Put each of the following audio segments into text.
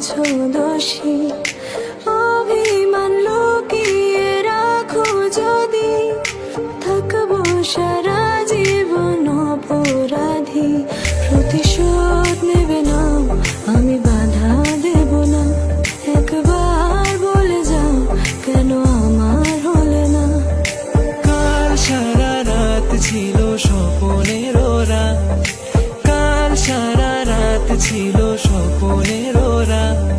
দোষী অভিমান লুকিয়ে রাখো যদি থাকব সারা ছিল স্বপনের ওরা।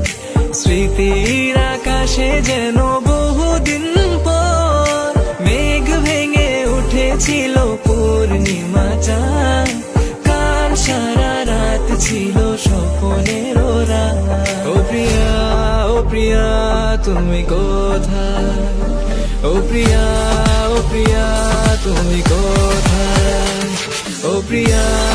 স্মৃতির আকাশে যেন বহুদিন পর মেঘ ভেঙে উঠেছিল পূর্ণিমা চাঁদ। কাল সারা রাত ছিল স্বপনের ওরা। ও প্রিয়া ও প্রিয়া, তুমি কোথায়? ও প্রিয়া ও প্রিয়া, তুমি কোথায়? ও প্রিয়া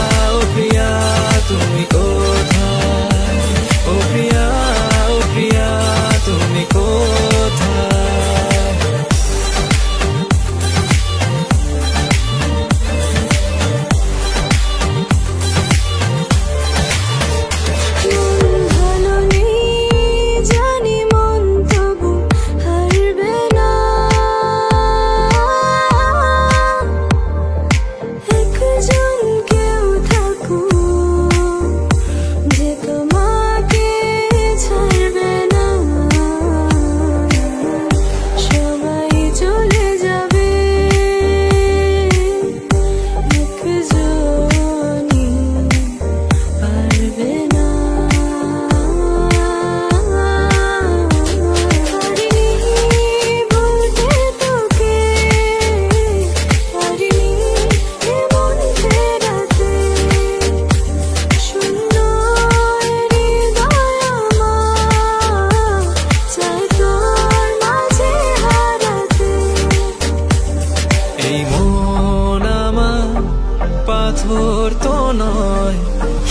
পাথর তো নয়,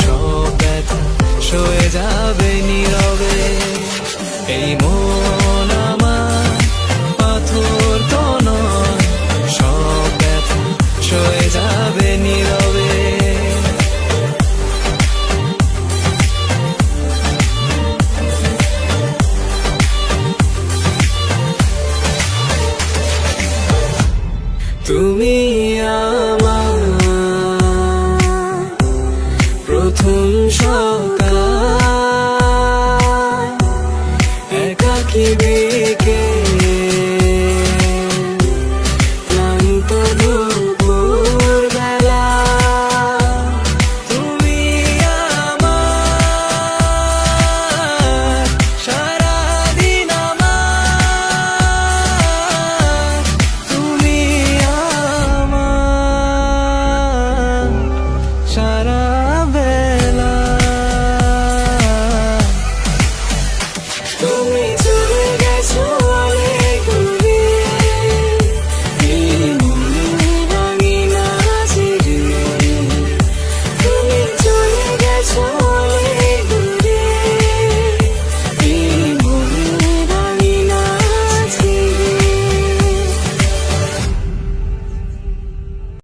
সব ব্যথা সয়ে যাবে নীরবে। এই মন আমার পাথর তো নয়, সব ব্যথা সয়ে যাবে নীরবে। তুমি আমার 分手。